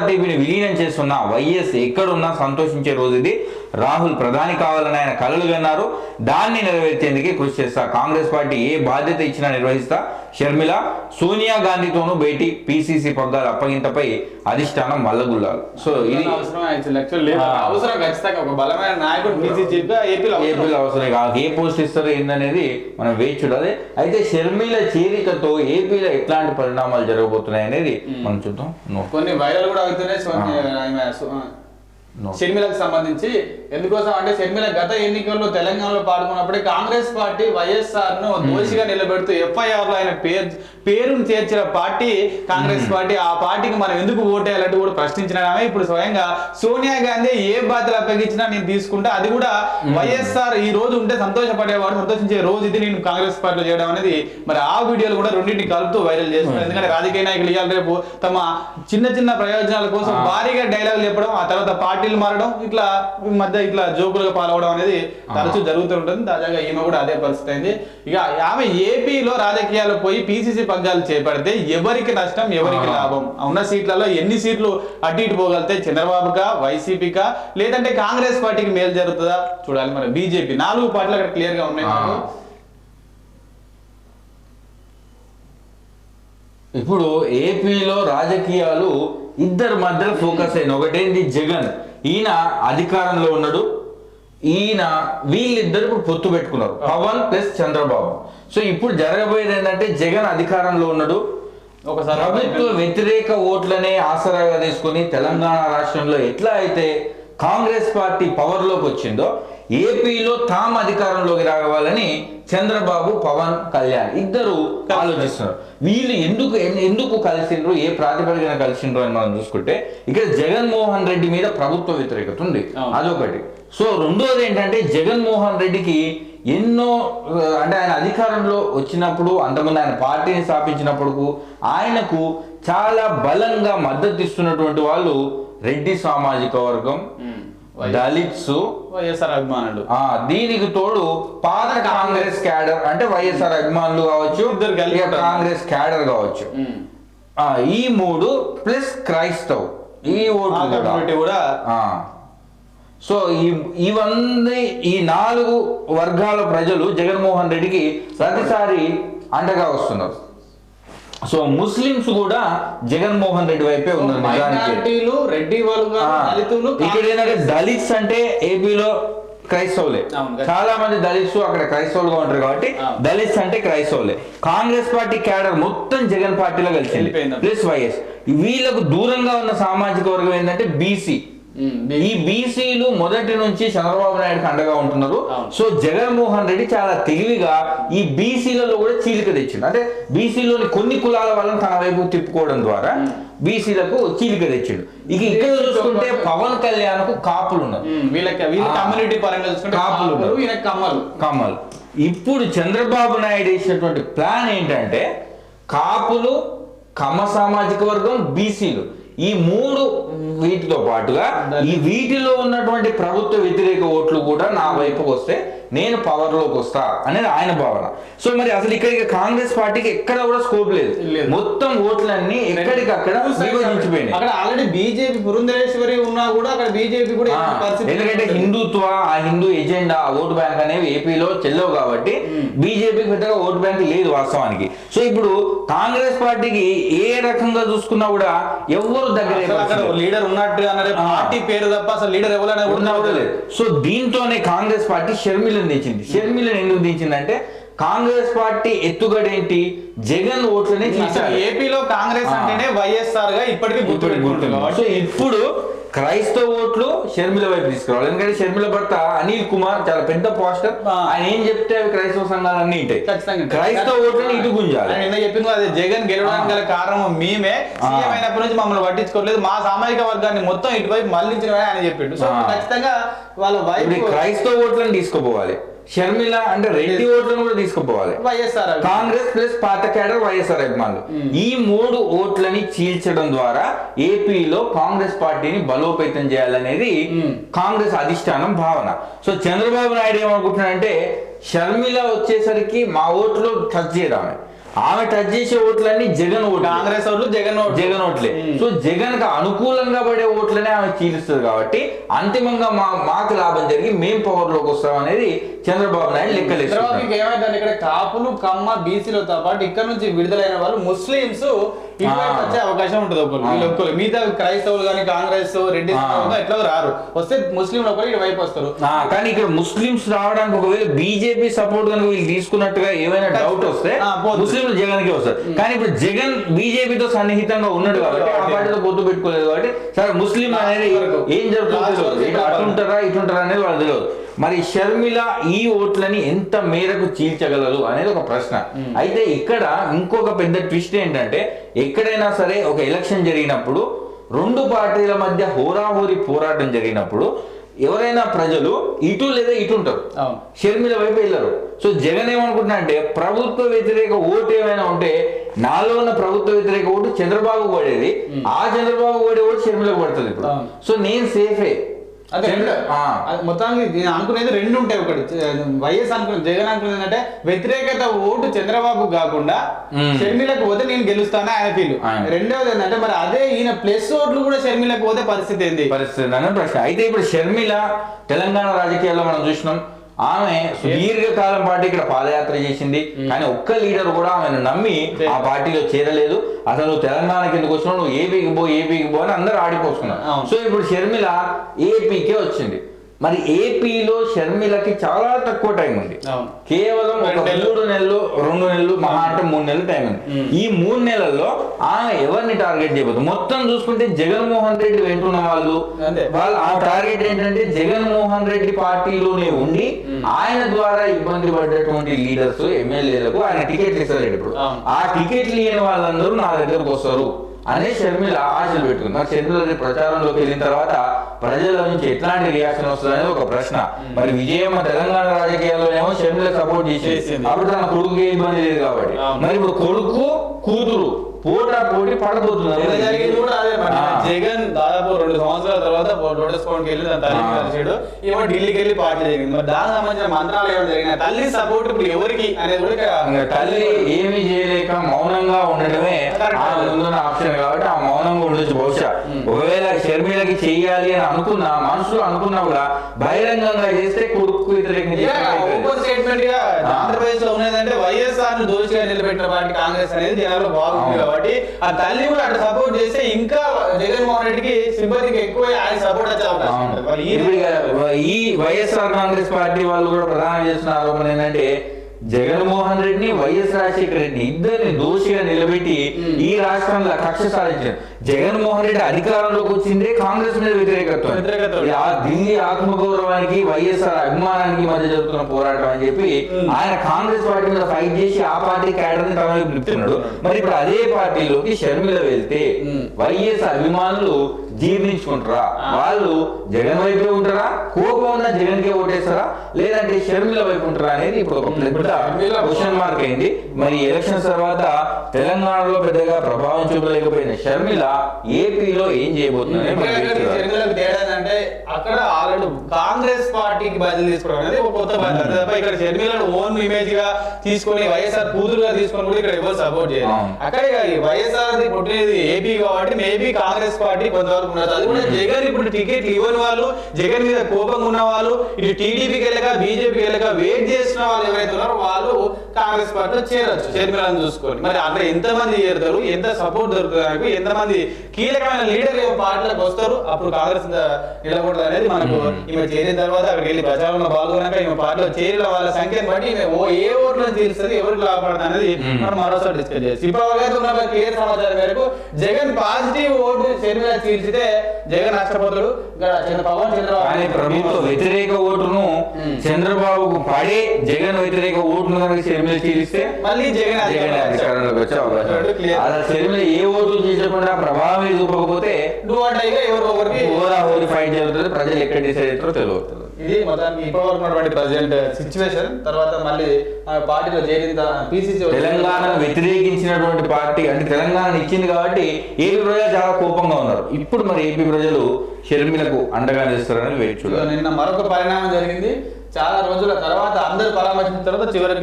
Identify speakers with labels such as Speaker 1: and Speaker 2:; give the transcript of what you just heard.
Speaker 1: టీవీని విలీనం చేస్తున్న వైఎస్ ఎక్కడున్నా సంతోషించే రోజు ఇది. రాహుల్ ప్రధాని కావాలని ఆయన కలలు కన్నారు. దాన్ని నెరవేర్చేందుకే కృషి చేస్తా. కాంగ్రెస్ పార్టీ ఏ బాధ్యత ఇచ్చినా నిర్వహిస్తా. షర్మిల సోనియా గాంధీతోనూ భేటీ. పిసిసి పగ్గాల అప్పగింతపై అధిష్టానం మల్లగుల్లాలు. సో ఇది
Speaker 2: అవసరం ఖచ్చితంగా ఒక బలమైన నాయకుడు ఏపీలో అవసరం.
Speaker 1: కాదు ఏ పోస్ట్ ఇస్తారో ఏందనేది మనం వేచి చూడాలి. అయితే షర్మిల చేరికతో ఏపీలో ఎట్లాంటి పరిణామాలు జరగబోతున్నాయి అనేది మనం చూద్దాం.
Speaker 2: కొన్ని వైరల్ కూడా అవుతున్నాయి. షర్మిలకు సంబంధించి. ఎందుకోసం అంటే షర్మిల గత ఎన్నికల్లో తెలంగాణలో పాల్గొన్నప్పుడే కాంగ్రెస్ పార్టీ వైఎస్ఆర్ను దోషిగా నిలబెడుతూ ఎఫ్ఐఆర్లో ఆయన పేరు పేరును చేర్చిన పార్టీ కాంగ్రెస్ పార్టీ. ఆ పార్టీకి మనం ఎందుకు ఓటేయాలంటూ కూడా ప్రశ్నించిన ఆమె ఇప్పుడు స్వయంగా సోనియా గాంధీ ఏ బాధ్యతలు అప్పగించినా నేను తీసుకుంటా. అది కూడా వైఎస్ఆర్ ఈ రోజు ఉంటే సంతోషపడేవాడు సంతోషించే రోజు ఇది నేను కాంగ్రెస్ పార్టీలో చేయడం అనేది మరి ఆ వీడియోలు కూడా రెండింటిని కలుపుతూ వైరల్ చేస్తున్నారు. ఎందుకంటే రాజకీయ నాయకులు ఇవాళ రేపు తమ చిన్న చిన్న ప్రయోజనాల కోసం భారీగా డైలాగులు చెప్పడం ఆ తర్వాత పార్టీలు మారడం ఇట్లా మధ్య ఇట్లా జోకులుగా పాల్గొనడం అనేది తరచూ జరుగుతూ ఉంటుంది. తాజాగా ఈమె కూడా అదే పరిస్థితి అయింది. ఇక ఆమె ఏపీలో రాజకీయాలు పోయి పిసిసి పగ్గాలు చేపడితే ఎవరికి నష్టం ఎవరికి. లాభం? ఉన్న సీట్లలో ఎన్ని సీట్లు అటు ఇటు పోగలితే చంద్రబాబుకా వైసీపీకా లేదంటే కాంగ్రెస్ పార్టీకి మేలు జరుగుతుందా? చూడాలి మరి. బీజేపీ నాలుగు పార్టీలు అక్కడ క్లియర్గా ఉన్నాయి.
Speaker 1: ఇప్పుడు ఏపీలో రాజకీయాలు ఇద్దరి మధ్యలో ఫోకస్ అయిన ఒకటేంటి జగన్. ఈయన అధికారంలో ఉన్నాడు. ఈయన వీళ్ళిద్దరు ఇప్పుడు పొత్తు పెట్టుకున్నారు. పవన్ ప్లస్ చంద్రబాబు. సో ఇప్పుడు జరగబోయేది ఏంటంటే జగన్ అధికారంలో ఉన్నాడు.
Speaker 2: ఒకసారి
Speaker 1: ప్రభుత్వ వ్యతిరేక ఓట్లనే ఆసరాగా తీసుకొని తెలంగాణ రాష్ట్రంలో ఎట్లా అయితే కాంగ్రెస్ పార్టీ పవర్లోకి వచ్చిందో ఏపీలో తాము అధికారంలోకి రావాలని చంద్రబాబు పవన్ కళ్యాణ్ ఇద్దరు ఆలోచిస్తున్నారు వీళ్ళు ఎందుకు ఎందుకు కలిసిండ్రు ఏ ప్రాతిపదికన కలిసిండ్రు అని మనం చూసుకుంటే ఇక్కడ జగన్మోహన్ రెడ్డి మీద ప్రభుత్వ వ్యతిరేకత ఉంది. అదొకటి సో రెండోది ఏంటంటే జగన్మోహన్ రెడ్డికి ఎన్నో అంటే ఆయన అధికారంలో వచ్చినప్పుడు అంతకుముందు ఆయన పార్టీని స్థాపించినప్పుడు ఆయనకు చాలా బలంగా మద్దతు ఇస్తున్నటువంటి వాళ్ళు రెడ్డి సామాజిక వర్గం. దళిత్స్.
Speaker 2: వైఎస్ఆర్ అభిమానులు.
Speaker 1: ఆ దీనికి తోడు పాత కాంగ్రెస్ క్యాడర్ అంటే వైఎస్ఆర్ అభిమానులు కావచ్చు. కాంగ్రెస్ క్యాడర్ కావచ్చు. ఈ మూడు ప్లస్ క్రైస్తవ్. ఈ
Speaker 2: ఆ
Speaker 1: ఓట్లు కూడా. సో ఈ ఇవన్నీ ఈ నాలుగు వర్గాల ప్రజలు జగన్మోహన్ రెడ్డికి ప్రతిసారి అండగా వస్తున్నారు. సో ముస్లింస్ కూడా జగన్మోహన్ రెడ్డి వైపే ఉన్నారు
Speaker 2: మైనారిటీలు రెడ్డి వాళ్ళు దళితులు
Speaker 1: ఇక్కడ ఏంటంటే దళిత్స్ అంటే ఏపీలో క్రైస్తవులే. చాలా మంది దళిత్స్ అక్కడ క్రైస్తవులుగా ఉంటారు కాబట్టి. దళిత్స్ అంటే క్రైస్తవులే కాంగ్రెస్ పార్టీ క్యాడర్ మొత్తం జగన్ పార్టీలో కలిసింది. ప్లస్ వైఎస్ వీళ్ళకు దూరంగా ఉన్న సామాజిక వర్గం ఏంటంటే బీసీ ఈ బీసీలు మొదటి నుంచి చంద్రబాబు నాయుడుకి అండగా ఉంటున్నారు. సో జగన్మోహన్ రెడ్డి చాలా తెలివిగా ఈ బీసీలలో కూడా చీలిక తెచ్చిండు. అంటే బీసీలోని కొన్ని కులాల వాళ్ళని తన వైపు తిప్పుకోవడం ద్వారా బీసీలకు చీలిక తెచ్చిండు. ఇక ఇక్కడ చూసుకుంటే పవన్ కళ్యాణ్కు కాపులు ఉన్నారు.
Speaker 2: వీళ్ళకి వీళ్ళ. కమ్యూనిటీ పరంగా చూసుకుంటే
Speaker 1: కాపులు
Speaker 2: కాపులు
Speaker 1: ఉన్నారు.
Speaker 2: ఈయన కమ్మలు.
Speaker 1: కమల్ ఇప్పుడు చంద్రబాబు నాయుడు వేసినటువంటి ప్లాన్ ఏంటంటే కాపులు కమ్మ సామాజిక వర్గం బీసీలు. ఈ మూడు వీటితో పాటుగా ఈ వీటిలో ఉన్నటువంటి ప్రభుత్వ వ్యతిరేక ఓట్లు కూడా నా వైపుకు వస్తే నేను పవర్లోకి వస్తా అనేది ఆయన భావన. సో మరి అసలు ఇక్కడ ఇక కాంగ్రెస్ పార్టీకి ఎక్కడ కూడా స్కోప్ లేదు. మొత్తం ఓట్లన్నీ ఎక్కడికక్కడ విభజించిపోయినాయి
Speaker 2: అక్కడ ఆల్రెడీ బీజేపీ పురంధరేశ్వరి ఉన్నా కూడా అక్కడ బీజేపీ కూడా
Speaker 1: ఎందుకంటే హిందుత్వ ఆ హిందూ ఎజెండా ఓటు బ్యాంక్ అనేవి ఏపీలో చెల్లవు కాబట్టి బీజేపీకి పెద్దగా ఓటు బ్యాంక్ లేదు వాస్తవానికి. సో ఇప్పుడు కాంగ్రెస్ పార్టీకి ఏ రకంగా చూసుకున్నా కూడా ఎవరు దగ్గర
Speaker 2: లీడర్ ఉన్నట్టు అన్నది. పార్టీ పేరు తప్ప అసలు లీడర్ ఎవరైనా
Speaker 1: కూడా లేదు. సో దీంతోనే కాంగ్రెస్ పార్టీ షర్మిలను దించింది షర్మిలను ఎందుకు దించిందంటే కాంగ్రెస్ పార్టీ ఎత్తుగడ ఏంటి జగన్ ఓట్లని
Speaker 2: ఏపీలో కాంగ్రెస్. అంటేనే వైఎస్ఆర్గా ఇప్పటికీ గుర్తు
Speaker 1: గుర్తుంది. సో ఇప్పుడు క్రైస్తవ ఓట్లు షర్మిల వైపు తీసుకురావాలి. ఎందుకంటే షర్మిల భర్త అనిల్ కుమార్ చాలా పెద్ద పోస్టర్. ఆయన ఏం చెప్తే అవి క్రైస్తవ సంఘాలన్నీ ఉంటాయి
Speaker 2: ఖచ్చితంగా.
Speaker 1: క్రైస్తవ ఓట్లను ఇటు గుంజాలి.
Speaker 2: ఇందాక చెప్పింది అదే జగన్ గెలవడానికి గల కారణం మేమే. సీఎం అయినప్పటి నుంచి మమ్మల్ని పట్టించుకోలేదు. మా సామాజిక వర్గాన్ని మొత్తం ఇటువైపు మళ్ళించిన ఆయన చెప్పిండు. సో. ఖచ్చితంగా వాళ్ళ వైపు
Speaker 1: క్రైస్తవ ఓట్లను తీసుకుపోవాలి. షర్మిల అంటే రెడ్డి ఓట్లను కూడా తీసుకుపోవాలి.
Speaker 2: వైఎస్ఆర్.
Speaker 1: కాంగ్రెస్ ప్లస్ పాత క్యాడర్ వైఎస్ఆర్ అభిమానులు. ఈ మూడు ఓట్లని చీల్చడం ద్వారా ఏపీలో కాంగ్రెస్ పార్టీని బలోపేతం చేయాలనేది
Speaker 2: మ్మ్.
Speaker 1: కాంగ్రెస్ అధిష్టానం భావన. సో చంద్రబాబు నాయుడు ఏమనుకుంటున్నాడంటే షర్మిల వచ్చేసరికి మా ఓట్లు టచ్ చేయడమే ఆమె టచ్ చేసే ఓట్లన్నీ జగన్ ఓట్లు.
Speaker 2: కాంగ్రెస్ వాళ్ళు జగన్ ఓట్లు.
Speaker 1: జగన్ ఓట్లే. సో జగన్కి అనుకూలంగా పడే ఓట్లనే ఆమె చీలుస్తుంది కాబట్టి అంతిమంగా మా మాకు లాభం జరిగి మేం పవర్లోకి వస్తాం అనేది చంద్రబాబు నాయుడు లెక్కలేస్తారు
Speaker 2: ఇంకేమైందంటే ఇక్కడ కాపులు కమ్మ బీసీలతో పాటు ఇక్కడ నుంచి విడుదలైన వాళ్ళు ముస్లింస్. వచ్చే అవకాశం ఉంటుంది ఒకరు వీళ్ళు ఒక్కరు మిగతా క్రైస్తవులు కానీ కాంగ్రెస్ రెడ్డి. ఎట్లా రారు. వస్తే ముస్లింలు ఒకరు ఇటువైపు వస్తారు.
Speaker 1: కానీ ఇక్కడ ముస్లింస్ రావడానికి ఒకవేళ బీజేపీ సపోర్ట్ కనుక వీళ్ళు తీసుకున్నట్టుగా ఏమైనా డౌట్ వస్తే
Speaker 2: ఆ, పోతుంది.
Speaker 1: ముస్లింలు జగన్కి వస్తారు కానీ ఇప్పుడు జగన్ బీజేపీతో సన్నిహితంగా ఉన్నాడు కాబట్టి ఆ. పార్టీతో పొత్తు పెట్టుకోలేదు కాబట్టి సరే ముస్లిం అనేది. ఏం జరుగుతుందో అటుంటారా ఇటుంటారా అనేది వాళ్ళు తెలియదు. మరి షర్మిల ఈ ఓట్లని ఎంత మేరకు చీల్చగలరు అనేది ఒక ప్రశ్న. అయితే ఇక్కడ ఇంకొక పెద్ద ట్విస్ట్ ఏంటంటే ఎక్కడైనా సరే ఒక ఎలక్షన్ జరిగినప్పుడు రెండు పార్టీల మధ్య హోరాహోరీ పోరాటం జరిగినప్పుడు ఎవరైనా ప్రజలు ఇటు లేదా ఇటు ఉంటారు. షర్మిల వైపు వెళ్ళరు. సో జగన్ ఏమనుకుంటున్నా అంటే ప్రభుత్వ వ్యతిరేక ఓటు ఏమైనా ఉంటే నాలో ఉన్న ప్రభుత్వ వ్యతిరేక ఓటు చంద్రబాబు పడేది. ఆ చంద్రబాబు పడే ఓటు షర్మిలకు పడుతుంది ఇప్పుడు. సో నేను సేఫే
Speaker 2: అదే. అది మొత్తానికి నేను అనుకునేది రెండు ఉంటాయి ఒకటి వైఎస్ అనుకునే జగన్ అనుకునేది ఏంటంటే వ్యతిరేకత ఓటు చంద్రబాబు కాకుండా. షర్మిలకు పోతే నేను గెలుస్తాను ఆయన ఫీల్. రెండవది ఏంటంటే మరి అదే ఈయన ప్లస్ ఓట్లు కూడా షర్మిలకు పోతే పరిస్థితి ఏంది
Speaker 1: పరిస్థితి అనే ప్రశ్న అయితే ఇప్పుడు షర్మిల తెలంగాణ రాజకీయాల్లో మనం చూసినాం ఆమె సుదీర్ఘకాలం పాటు ఇక్కడ పాదయాత్ర చేసింది. కానీ ఒక్క లీడర్ కూడా ఆమెను నమ్మి ఆ పార్టీలో చేరలేదు. అసలు నువ్వు తెలంగాణకి ఎందుకు వచ్చినావు నువ్వు ఏపీకి పో ఏపీకి పో అని అందరూ ఆడిపోసుకున్నారు. సో ఇప్పుడు షర్మిల ఏపీకే వచ్చింది. మరి ఏపీలో షర్మిలకి చాలా తక్కువ టైం ఉంది. కేవలం ఒక. మూడు నెలలు రెండు నెలలు మహా అంటే మూడు నెలలు టైం ఉంది. ఈ మూడు నెలల్లో ఆమె ఎవరిని టార్గెట్ చేయబోతుంది? మొత్తం చూసుకుంటే జగన్మోహన్ రెడ్డి వెంటున్న వాళ్ళు. వాళ్ళు ఆ టార్గెట్ ఏంటంటే జగన్మోహన్ రెడ్డి పార్టీలోనే ఉండి ఆయన ద్వారా ఇబ్బంది పడ్డటువంటి లీడర్స్ ఎమ్మెల్యేలకు ఆయన టికెట్లు ఇస్తారు ఇప్పుడు. ఆ టికెట్లు ఇవ్వని వాళ్ళందరూ నా దగ్గరకు వస్తారు. అనే షర్మిల ఆశలు పెట్టుకుంది. మరి షర్మిల రేపు ప్రచారంలోకి వెళ్ళిన తర్వాత ప్రజల నుంచి ఎట్లాంటి రియాక్షన్ వస్తుంది అనేది ఒక ప్రశ్న. మరి విజయమ్మ తెలంగాణ రాజకీయాల్లోనేమో షర్మిల సపోర్ట్ చేసింది. అప్పుడు తన కొడుకు ఇబ్బంది లేదు కాబట్టి. మరి ఇప్పుడు కొడుకు కూతురు పోటా పోటీ పడబోతున్నారు.
Speaker 2: జగన్ దాదాపు రెండు సంవత్సరాల తర్వాత లోటస్ పౌండ్కి వెళ్ళి తన తల్లిని
Speaker 1: ఆ.
Speaker 2: కలిసాడు ఏమో ఢిల్లీకి వెళ్ళి పార్టీ జరిగింది. మరి దానికి సంబంధించిన మంత్రాలు ఏమైనా జరిగినాయి. తల్లి సపోర్ట్ ఇప్పుడు ఎవరికి అనేది కూడా
Speaker 1: తల్లి ఏమీ చేయలేక మౌనంగా ఉండడమే. ఆ ముందున్న ఆప్షన్ కాబట్టి ఆ మౌనంగా ఉండొచ్చు బహుశా ఒకవేళ షర్మిలకి చెయ్యాలి అని అనుకున్నా మనసులో అనుకున్నా కూడా బహిరంగంగా చేస్తే కొడుకు వ్యతిరేకంగా
Speaker 2: ఆంధ్రప్రదేశ్లో ఉన్నదంటే వైఎస్ఆర్ను దోషిగా నిలబెట్టిన పార్టీ కాంగ్రెస్ అనేది జనాలు బాగుంది. కాబట్టి ఆ తల్లి కూడా అటు సపోర్ట్ చేస్తే ఇంకా జగన్మోహన్ రెడ్డికి సింపతికి ఎక్కువ ఆయన సపోర్ట్ వచ్చే అవకాశం. ఉంటుంది ఈ
Speaker 1: వైఎస్ఆర్ కాంగ్రెస్ పార్టీ వాళ్ళు కూడా ప్రధానంగా చేస్తున్న ఆరోపణ ఏంటంటే జగన్మోహన్ రెడ్డిని వైఎస్ రాజశేఖర రెడ్డిని ఇద్దరిని దోషిగా నిలబెట్టి ఈ రాష్ట్రంలో కక్ష సాధించారు. జగన్మోహన్ రెడ్డి అధికారంలోకి వచ్చిందే కాంగ్రెస్ మీద ఆ ఢిల్లీ ఆత్మగౌరవానికి వైఎస్ఆర్ అభిమానానికి మధ్య జరుగుతున్న పోరాటం అని చెప్పి ఆయన కాంగ్రెస్ పార్టీ మీద ఫైట్ చేసి ఆ పార్టీ క్యాడర్ని నిలుపుతున్నాడు మరి ఇప్పుడు అదే పార్టీలోకి షర్మిల వెళ్తే వైఎస్ అభిమానులు జీర్ణించుకుంటారా? వాళ్ళు జగన్ వైపే ఉంటారా? కోపం ఉన్న జగన్ కే ఓటేస్తారా? లేదంటే షర్మిల వైపు ఉంటారా అనేది ఇప్పుడు ఒక క్వశ్చన్ మార్క్ అయింది. మరి ఎలక్షన్స్ తర్వాత తెలంగాణలో పెద్దగా ప్రభావం చూపలేకపోయిన షర్మిల ఏపీలో ఏం చేయబోతుంది
Speaker 2: ఏంటంటే అక్కడ ఆల్రెడీ కాంగ్రెస్ పార్టీకి బదిలీ తీసుకోవడం అనేది ఒక కొత్త బాధ్యత తప్ప ఇక్కడ షర్మిలను ఓన్ ఇమేజ్గా తీసుకొని వైఎస్ఆర్ కూతురుగా తీసుకొని కూడా ఇక్కడ ఎవరు సపోర్ట్ చేయాలి. అక్కడే కాదు వైఎస్ఆర్ పుట్టినది ఏపీ కాబట్టి మేబీ కాంగ్రెస్ పార్టీ కొంతవరకు ఉన్నది అది కూడా జగన్ ఇప్పుడు టికెట్ ఇవ్వని వాళ్ళు జగన్ మీద కోపంగా ఉన్న వాళ్ళు ఇటు టీడీపీకి వెళ్ళక బీజేపీకి వెళ్ళక వెయిట్ చేసిన వాళ్ళు ఎవరైతే ఉన్నారో వాళ్ళు కాంగ్రెస్ పార్టీలో చేరొచ్చు. షర్మిలను చూసుకొని. మరి అట్లా ఎంత మంది చేరుతారు ఎంత సపోర్ట్ దొరుకుతుంది నాకు ఎంతమంది కీలకమైన లీడర్ పార్టీలకు వస్తారు అప్పుడు కాంగ్రెస్ నిలబడదు అనేది మనకు ఈమె చేరిన తర్వాత అక్కడికి వెళ్ళి ప్రచారంలో పాల్గొనాక ఈమె పార్టీలో చేరిన వాళ్ళ సంఖ్యను బట్టి ఈమె ఓ ఏ ఓట్లను తీరుస్తుంది ఎవరికి లాభపడుతుంది అనేది మనం మరోసారి డిస్కస్ చేస్తాం ఇప్పటివరకు ఉన్న క్లియర్ సమాచారం మేరకు జగన్ పాజిటివ్ ఓటు షర్మిల తీర్చితే జగన్ నష్టపోతాడు పవన్ చంద్రబాబు
Speaker 1: ప్రభుత్వ వ్యతిరేక ఓటును చంద్రబాబుకు పడే జగన్ వ్యతిరేక ఓటును కనుక షర్మిల చీలిస్తే
Speaker 2: మళ్ళీ జగన్
Speaker 1: జగన్ అధికారంలోకి వచ్చే అవకాశం. అసలు షర్మిల ఏ ఓటు చేయకుండా ప్రభావం చూపకపోతే
Speaker 2: ఎవరు ఒకరికి
Speaker 1: ఓరా ఓరి ఫైట్ జరుగుతుంది? ప్రజలు ఎక్కడ డిసైడ్ అవుతారో తెలియదు
Speaker 2: ఇది మొత్తానికి ఇప్పటివరకు ఉన్నటువంటి ప్రజెంట్ సిచ్యువేషన్ తర్వాత మళ్ళీ పార్టీలో చేరిన పిసిసి
Speaker 1: తెలంగాణను వ్యతిరేకించినటువంటి పార్టీ అంటే తెలంగాణ ఇచ్చింది కాబట్టి ఏపీ ప్రజలు చాలా కోపంగా ఉన్నారు. ఇప్పుడు మరి ఏపీ ప్రజలు షర్మిలకు అండగా నిలుస్తారని వేచి
Speaker 2: నిన్న మరొక పరిణామం జరిగింది. చాలా రోజుల తర్వాత అందరు పరామర్శించిన తర్వాత చివరికి